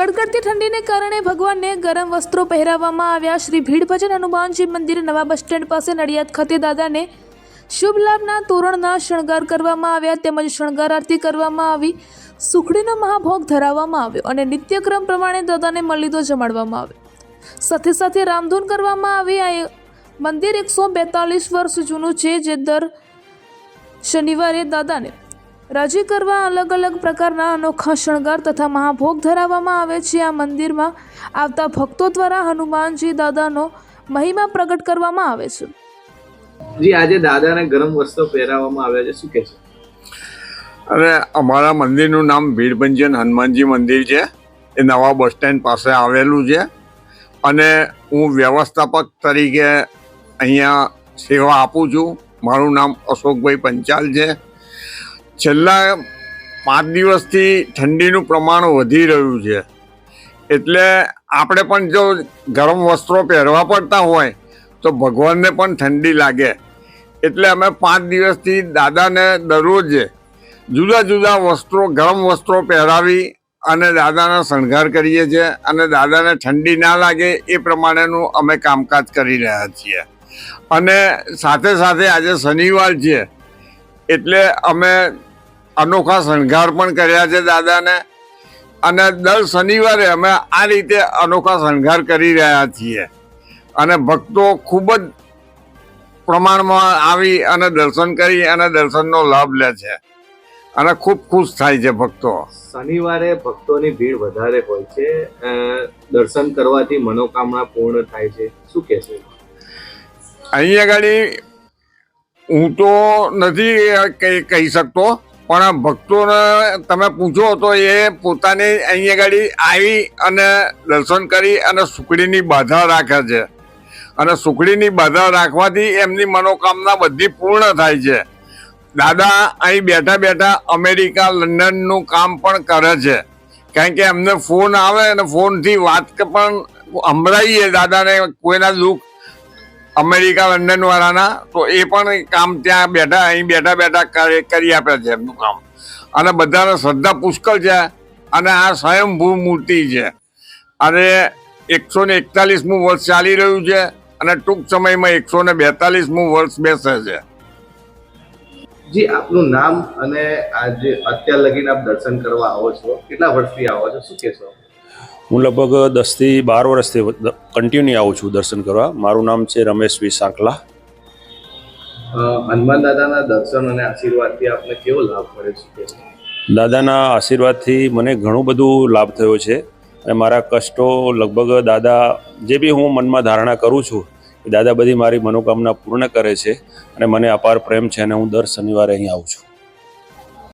કડકડતી ઠંડીને કારણે ભગવાનને ગરમ વસ્ત્રો પહેરાવવામાં આવ્યા. શ્રી ભીડ ભજન હનુમાનજી મંદિર નવા બસ સ્ટેન્ડ પાસે નડિયાદ ખાતે દાદાને શુભ લાભના તોરણના શણગાર કરવામાં આવ્યા તેમજ શણગાર આરતી કરવામાં આવી. સુખડીનો મહાભોગ ધરાવવામાં આવ્યો અને નિત્યક્રમ પ્રમાણે દાદાને મલિદો જમાડવામાં આવ્યો. સાથે સાથે રામધૂન કરવામાં આવી. આ મંદિર એકસો બેતાલીસ વર્ષ જૂનું છે, જે દર શનિવારે દાદાને રાજી કરવા અલગ અલગ પ્રકારના અનોખા શણગાર તથા મહાભોગ ધરાવવામાં આવે છે. આ મંદિરમાં આવતા ભક્તો દ્વારા હનુમાનજી દાદાનો મહિમા પ્રગટ કરવામાં આવે છે. જી આજે દાદાને ગરમ વસ્ત્રો પહેરાવવામાં આવ્યા છે. શું કહેશો અરે અમારા મંદિરનું નામ ભીડભંજન હનુમાનજી મંદિર છે. એ નવા બસ સ્ટેન્ડ પાસે આવેલું છે. અને હું વ્યવસ્થાપક તરીકે અહીંયા સેવા આપું છું. મારું નામ અશોકભાઈ પંચાલ છે. છેલ્લા પાંચ દિવસથી ઠંડીનું પ્રમાણ વધી રહ્યું છે. એટલે આપણે પણ જો ગરમ વસ્ત્રો પહેરવા પડતા હોય, તો ભગવાનને પણ ઠંડી લાગે. એટલે અમે પાંચ દિવસથી દાદાને દરરોજ જુદા જુદા વસ્ત્રો, ગરમ વસ્ત્રો પહેરાવી અને દાદાનો શણગાર કરીએ છીએ અને દાદાને ઠંડી ના લાગે એ પ્રમાણેનું અમે કામકાજ કરી રહ્યા છીએ. અને સાથે સાથે આજે શનિવાર છે, એટલે અમે અનોખા શણગાર પણ કર્યા છે દાદાને. અને દર શનિવારે અમે આ રીતે અનોખા શણગાર કરી રહ્યા છીએ. અને ભક્તો ખૂબ જ પ્રમાણમાં આવી અને દર્શન કરી અને દર્શનનો લાભ લે છે. અને ખૂબ ખુશ થાય છે ભક્તો. શનિવારે ભક્તોની ભીડ વધારે હોય છે દર્શન કરવાથી મનોકામના પૂર્ણ થાય છે. શું કહેશો અહીંયા આગળ હું તો નથી કહી શકતો. પણ ભક્તોને તમે પૂછો તો એ પોતાની અહીંયા ગાડી આવી અને દર્શન કરી અને સુખડીની બાધા રાખે છે. અને સુખડીની બાધા રાખવાથી એમની મનોકામના બધી પૂર્ણ થાય છે. દાદા અહીં બેઠા બેઠા અમેરિકા, લંડનનું કામ પણ કરે છે. કારણ કે એમને ફોન આવે અને ફોનથી વાત પણ સંભળાઈએ દાદાને કોઈના દુઃખ અમેરિકા, લંડન વાળાના, તો એ પણ કામ ત્યાં બેઠા, અહીં બેઠા બેઠા કરી આપે છે એમનું કામ. અને બધાને શ્રદ્ધા પુષ્કળ છે અને આ સ્વયંભૂ મૂર્તિ છે. અને એકસો ને એકતાલીસમું વર્ષ ચાલી રહ્યું છે અને ટૂંક સમયમાં એકસો ને બેતાલીસમું વર્ષ બેસે છે. જી, આપનું નામ અને આજે અત્યાર લગીને આપ દર્શન કરવા આવો છો. કેટલા વર્ષથી આવો છો? શું કહેશો? હું લગભગ દસથી બાર વર્ષથી કન્ટિન્યુ આવું છું દર્શન કરવા. મારું નામ છે રમેશ વી સાંકલા. હનુમાન દાદાના દર્શન અને આશીર્વાદથી આપને કેવો લાભ મળે છે દાદાના આશીર્વાદથી મને ઘણું બધું લાભ થયો છે અને મારા કષ્ટો લગભગ દાદા જે બી હું મનમાં ધારણા કરું છું એ દાદા બધી મારી મનોકામના પૂર્ણ કરે છે અને મને અપાર પ્રેમ છે અને હું દર શનિવારે અહીં આવું છું.